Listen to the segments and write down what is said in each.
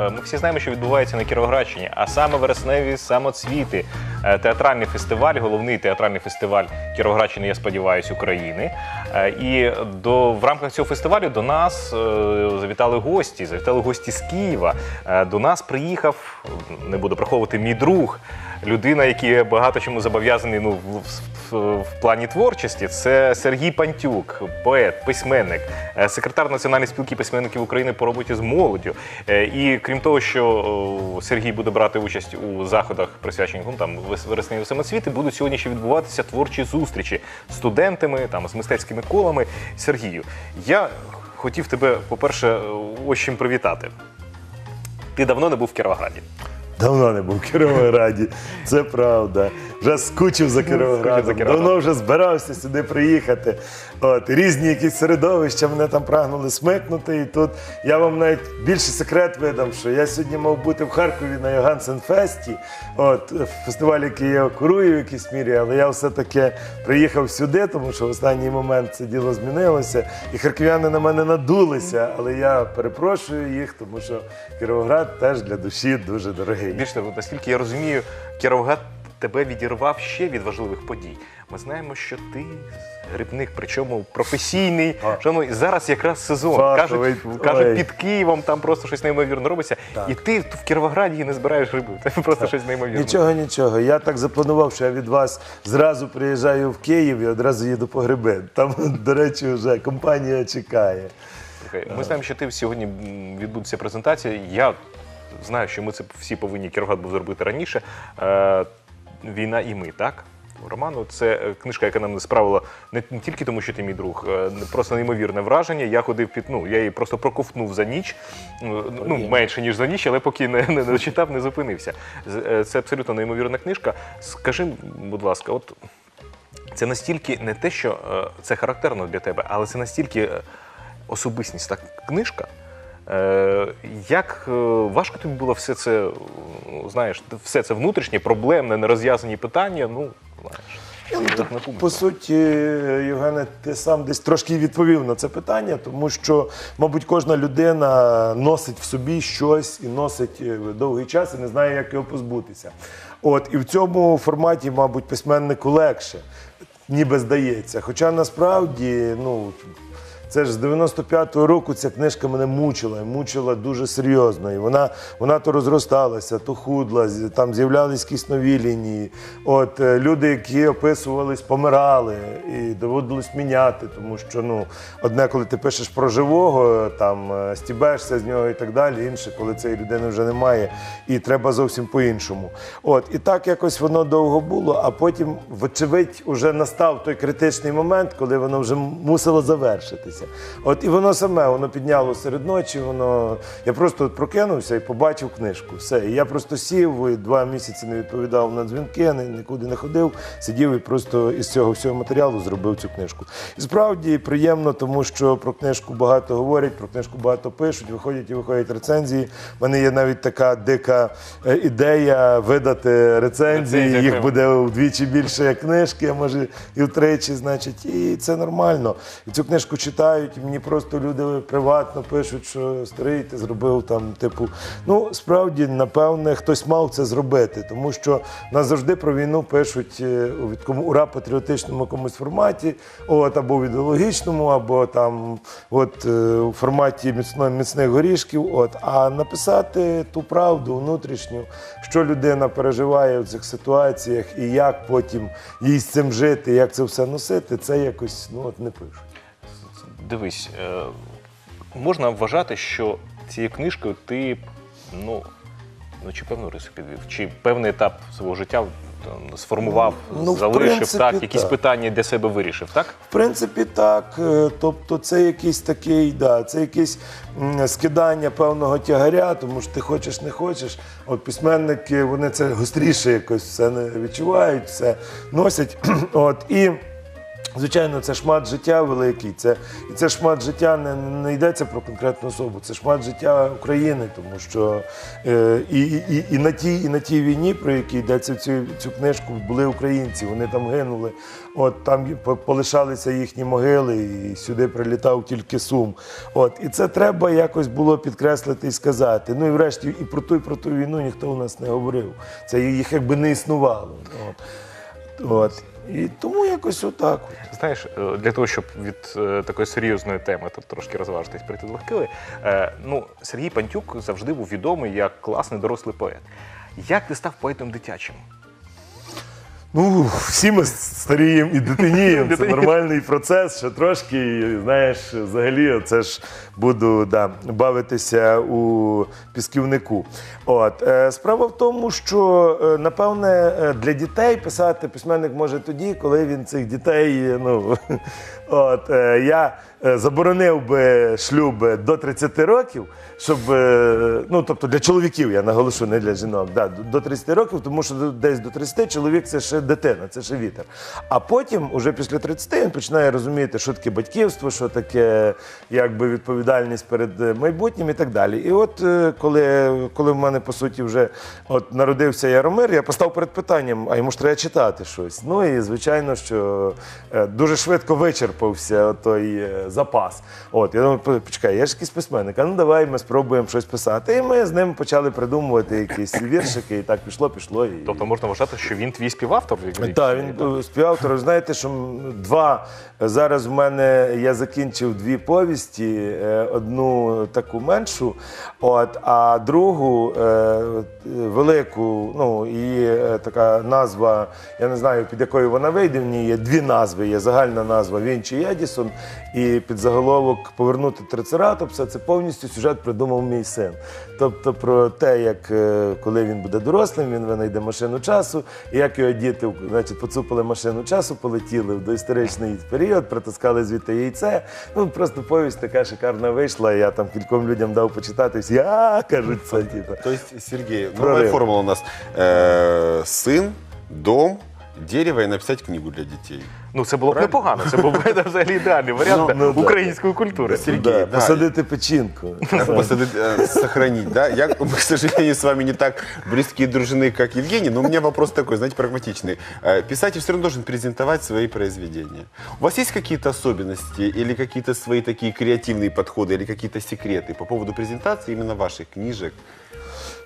е, ми всі знаємо, що відбувається на Кіровоградщині, а саме вересневі самоцвіти, е, театральний фестиваль, головний театральний фестиваль Кіровоградщини, я сподіваюся, України. Е, І до в рамках цього фестивалю до нас завітали гості. Завітали гості з Києва. До нас приїхав, не буду приховувати, мій друг, людина, який багато чому зобов'язаний ну, в, в, в плані творчості. Це Сергій Пантюк, поет, письменник, е, секретар Національної спілки письменників України по роботі з молоддю. Е, І крім того, що Сергій буде брати участь у заходах, присвячених ну, там вересневі самоцвіти, будуть сьогодні ще відбуватися творчі зустрічі з студентами, там з мистецькими колами. Сергію, я хотів тебе, по-перше, ось чим привітати. Ти давно не був в Кіровограді. Давно не був в Кіровограді, це правда. Вже скучив за Кіровоградом. Давно вже збирався сюди приїхати. От, різні якісь середовища мене там прагнули смикнути. І тут я вам навіть більше секрет видам, що я сьогодні мав бути в Харкові на Йогансенфесті, от, фестиваль, який я курую в якійсь мірі, але я все-таки приїхав сюди, тому що в останній момент це діло змінилося. І харків'яни на мене надулися, але я перепрошую їх, тому що Кіровоград теж для душі дуже дорогий. Більше наскільки я розумію, Кіровоград тебе відірвав ще від важливих подій. Ми знаємо, що ти грибник, причому професійний. Ну, і зараз якраз сезон. Фартовий. Кажуть, кажуть, Ой. під Києвом там просто щось неймовірно робиться. Так. І ти в Кіровограді не збираєш гриби. Це просто щось неймовірне. Нічого, нічого. Я так запланував, що я від вас зразу приїжджаю в Київ і одразу їду по гриби. Там, до речі, вже компанія чекає. Ми знаємо, що ти сьогодні відбудеться презентація. Я знаю, що ми це всі повинні Кіровоград був зробити раніше. Е, Війна і ми, так? Роману, це е, книжка, яка нам справила не, тільки тому, що ти мій друг, е, просто неймовірне враження. Я ходив під, ну, я її просто проковтнув за ніч. Ну, Ну, менше, ніж за ніч, але поки не, не, дочитав, не зупинився. Е, Це абсолютно неймовірна книжка. Скажи, будь ласка, от це настільки не те, що е, це характерно для тебе, але це настільки е, особистість та книжка. Е, Як е, важко тобі було все це, е, знаєш, все це внутрішнє, проблемне, нерозв'язані питання, ну, знаєш. публіку. По суті, Євгене, ти сам десь трошки відповів на це питання, тому що, мабуть, кожна людина носить в собі щось і носить е, довгий час і не знає, як його позбутися. От і в цьому форматі, мабуть, письменнику легше, ніби здається. Хоча насправді, ну. Це ж з 95-го року ця книжка мене мучила, мучила дуже серйозно. І вона, вона то розросталася, то худла, там з'являлись киснові лінії. От е, люди, які описувались, помирали, і доводилось міняти, тому що ну, одне, коли ти пишеш про живого, там е, стібешся з нього і так далі, інше, коли цієї людини вже немає, і треба зовсім по-іншому. От, і так якось воно довго було, а потім, вочевидь, уже настав той критичний момент, коли воно вже мусило завершитися. От і воно саме воно підняло серед ночі. Воно я просто от прокинувся і побачив книжку. Все. І я просто сів і два місяці не відповідав на дзвінки, ні- нікуди не ходив. Сидів і просто із цього всього матеріалу зробив цю книжку. І справді приємно, тому що про книжку багато говорять, про книжку багато пишуть, виходять і виходять рецензії. У мене є навіть така дика е, ідея видати рецензії. Рецензії Їх буде вдвічі більше як книжки, а може і втричі, значить, і це нормально. І цю книжку читають, мені просто люди приватно пишуть, що старий, ти зробив там, типу. Ну, справді, напевне, хтось мав це зробити, тому що нас завжди про війну пишуть е, у відкому ура патріотичному якомусь форматі, от, або в ідеологічному, або там от, е, у форматі міцно, міцних горішків. От, а написати ту правду внутрішню, що людина переживає в цих ситуаціях і як потім їй з цим жити, як це все носити, це якось ну, от не пишуть. Дивись, е, можна вважати, що цією книжкою ти, ну, ну чи певну рису підвів, чи певний етап свого життя там, сформував, Ну, залишив принципі, так, якісь так. питання для себе вирішив, так? В принципі, так. Е, Тобто, це якийсь такий, да, це якесь скидання певного тягаря, тому що ти хочеш, не хочеш. От письменники вони це гостріше якось все не відчувають, все носять. От і. Звичайно, це шмат життя великий. Це, і це шмат життя не, не йдеться про конкретну особу, це шмат життя України, тому що е, і, і, і, на тій, і на тій війні, про якій йдеться цю, цю книжку, були українці, вони там гинули. От там полишалися їхні могили, і сюди прилітав тільки сум. От, і це треба якось було підкреслити і сказати. Ну і врешті і про ту, і про ту війну ніхто у нас не говорив. Це їх якби не існувало. От. От. І тому якось отак. Знаєш, е, для того, щоб від е, такої серйозної теми тут трошки розважитись, прийти до легкої, е, ну, Сергій Пантюк завжди був відомий як класний дорослий поет. Як ти став поетом дитячим? Ну, всі ми старіємо і дитиніємо. Це нормальний процес. Ще трошки, і, знаєш, взагалі, це ж буду да, бавитися у пісківнику. От е, справа в тому, що е, напевне е, для дітей писати письменник може тоді, коли він цих дітей. Ну от е, я е, заборонив би шлюб до 30 років, щоб е, ну тобто для чоловіків, я наголошу, не для жінок. Да, до- до 30 років, тому що десь до 30 чоловік це ще дитина, це ще вітер. А потім, уже після 30, він починає розуміти, що таке батьківство, що таке якби відповідальність перед е, майбутнім і так далі. І от е, коли, коли в мене по суті вже от народився Яромир, я постав перед питанням, а йому ж треба читати щось. Ну і звичайно, що е, дуже швидко вичерпався той е, запас. От я думаю, «По- почекай, я ж якийсь письменник. А ну давай ми спробуємо щось писати. І ми з ним почали придумувати якісь віршики, і так пішло, пішло. І... Тобто можна вважати, що він твій співавтор? Так, він е, співавтор. Знаєте, що два зараз в мене я закінчив дві повісті, е, одну таку меншу, от, а другу е, велику, ну і така назва, я не знаю, під якою вона вийде. В ній є дві назви. Є загальна назва Вінчі Едісон, і під заголовок Повернути трицератопса. Це повністю сюжет придумав мій син. Тобто про те, як е, коли він буде дорослим, він винайде машину часу, і як його діти значить, поцупили машину часу, полетіли в доісторичний період, притискали звідти яйце. Ну просто повість така шикарна вийшла. Я там кільком людям дав почитати. Всі а кажуть це. Типу. То есть, Сергей, Прорыв. новая формула у нас. Э, сын, дом, дерево и написать книгу для детей. Ну це було б непогано. Це був би взагалі ідеальний варіант Ну, ну, да. української культури. Сергій, Да, да. посадити печінку. Посадить, э, сохранить, да? Я, мы, к сожалению, с вами не так близкие дружины, как Евгений, но у меня вопрос такой, знаете, прагматичный. Э, Писатель все равно должен презентовать свои произведения. У вас есть какие-то особенности или какие-то свои такие креативные подходы или какие-то секреты по поводу презентации именно ваших книжек?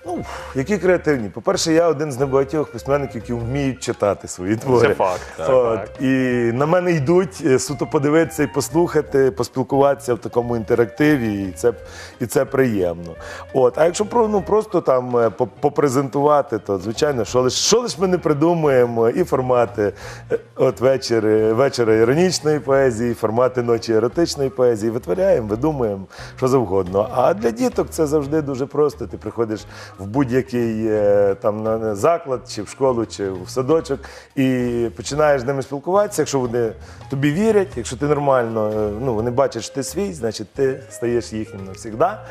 Ну, які креативні. По-перше, я один з небагатьох письменників, які вміють читати свої твори. Це факт, так, От, так. І на мене йдуть е, суто подивитися і послухати, поспілкуватися в такому інтерактиві, і це, і це приємно. От, а якщо про, ну, просто там е, попрезентувати, то звичайно, що лиш, що лиш ми не придумуємо, і формати е, от вечори, вечора іронічної поезії, і формати ночі еротичної поезії, витворяємо, видумуємо, що завгодно. А для діток це завжди дуже просто. Ти приходиш в будь-який е, там заклад, чи в школу, чи в садочок, і починаєш з ними спілкуватися. Якщо вони тобі вірять, якщо ти нормально, е, ну вони бачать, що ти свій, значить ти стаєш їхнім навсігда.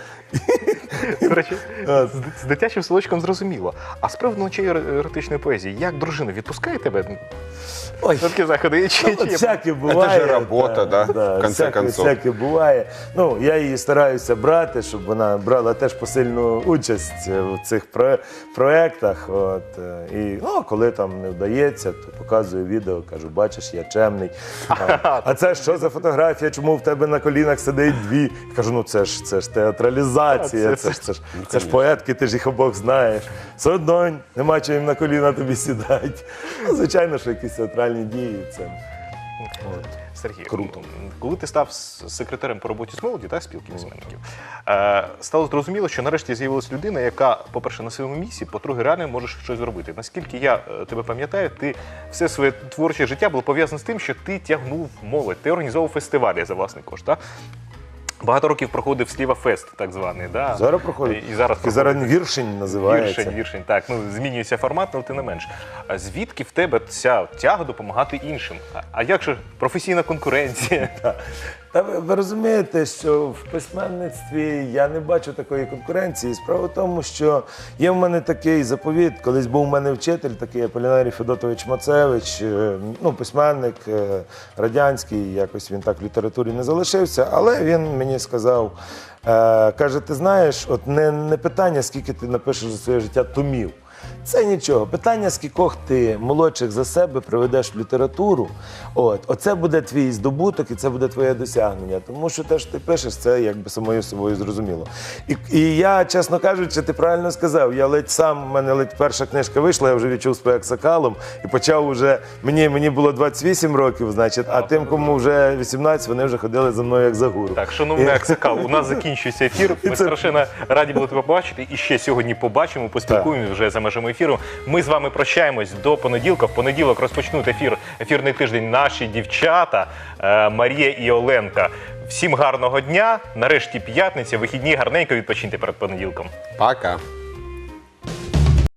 До речі, з, дитячим садочком зрозуміло. А з приводу ночей еротичної поезії, як дружина відпускає тебе? Ой, такі заходи? Чи, Ну, чи же робота, да, в конце всяке, концов. всяке буває. Ну, я її стараюся брати, щоб вона брала теж посильну участь в цих про- проектах. От, е, і ну, коли там не вдається, то показую відео, кажу, бачиш, я чемний. А, а це що за фотографія? Чому в тебе на колінах сидить дві? Кажу, ну це ж це ж театралізація, це, це- ж це ж це ж поетки, ти ж їх обох знаєш. Все одно нема чого їм на коліна тобі сідати. Ну, звичайно, що якісь театральні дії. Це. Сергій, круто. Коли ти став секретарем по роботі з молоді, так, спілки письменників, е, стало зрозуміло, що нарешті з'явилася людина, яка, по-перше, на своєму місці, по-друге, реально можеш щось зробити. Наскільки я е, тебе пам'ятаю, ти все своє творче життя було пов'язане з тим, що ти тягнув молодь, ти організовував фестивалі за власний кошт. Так? Багато років проходив Сліва Фест, так званий. Да? Зараз проходить. І зараз І зараз проходить. віршень називається. Віршень, віршень, так. Ну, змінюється формат, але ти не менш. А звідки в тебе ця тяга допомагати іншим? А, а як же професійна конкуренція? Та ви, ви розумієте, що в письменництві я не бачу такої конкуренції. Справа в тому, що є в мене такий заповіт. Колись був у мене вчитель, такий Аполінарій Федотович Мацевич, е, ну, письменник е, радянський, якось він так в літературі не залишився, але він мені сказав. е, Каже, ти знаєш, от не, не питання, скільки ти напишеш за своє життя томів. Це нічого. Питання, скількох ти молодших за себе приведеш в літературу. От, оце буде твій здобуток і це буде твоє досягнення. Тому що те, що ти пишеш, це якби самою собою зрозуміло. І, і я, чесно кажучи, ти правильно сказав. Я ледь сам, в мене ледь перша книжка вийшла, я вже відчув себе як сакалом і почав уже. Мені, мені було 28 років, значить, а тим, кому вже 18, вони вже ходили за мною як за гуру. Так, шановний Аксакал, у нас закінчується ефір. Ми це- страшенно раді були тебе побачити. І ще сьогодні побачимо, поспілкуємося вже за межами ефіру. Ми з вами прощаємось до понеділка. В понеділок розпочнуть ефір, ефірний тиждень наші дівчата е, Марія і Оленка. Всім гарного дня. Нарешті п'ятниця, вихідні, гарненько відпочиньте перед понеділком. Пока.